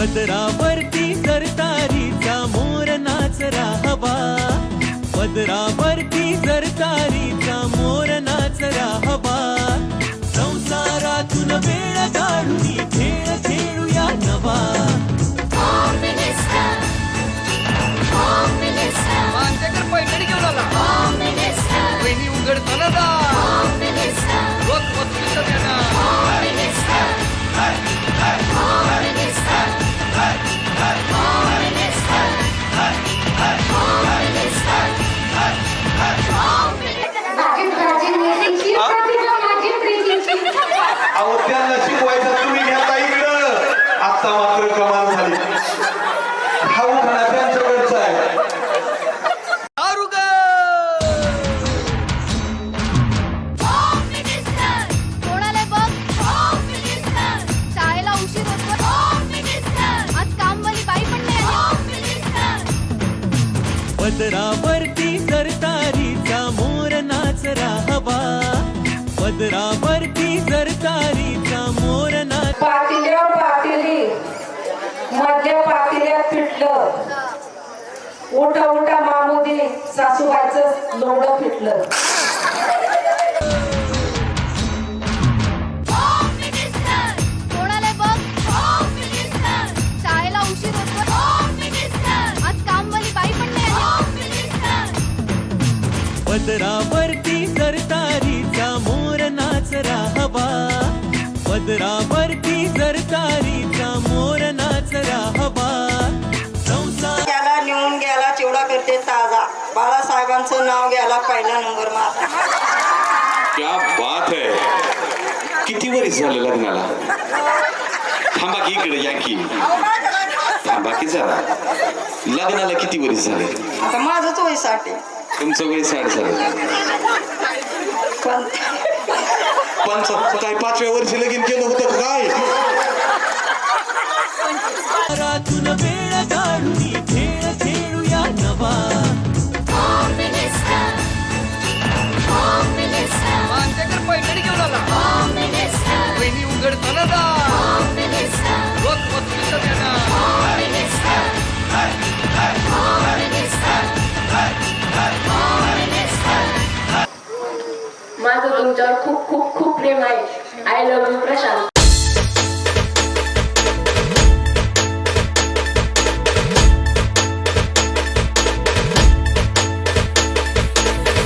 पदरावरती सरतारीचा मोर नाचरा हवा पदरावरती सरतारीचा मोर नाचरा हवा संसारातून वेळ कामवाली बाई पण नाही आली. Home Minister. पदरावरती सरतारीचा मोर नाचरा हवा पदरावरती सरतारीचा मधल्या पातिल्यात पिटलं उठा उठा मामुदी सासूबाईचं लोडं फिटलं. Home Minister. बाळासाहेबांचं नाव घ्यायला पहिला नंबर माझा. क्या बात है. किती वरीस झालं लग्नाला? थांबा की इकडे या की. थांबा की जरा. लग्नाला किती वरीस झाले? आता माझंच वयसाठी तुमचं वय साठ झालं. पण पण काय पाचव्या वर्षी लगीन केलं होतं काय? तुमच्यावर खूप खूप खूप प्रेम आहे. I love you Prashant.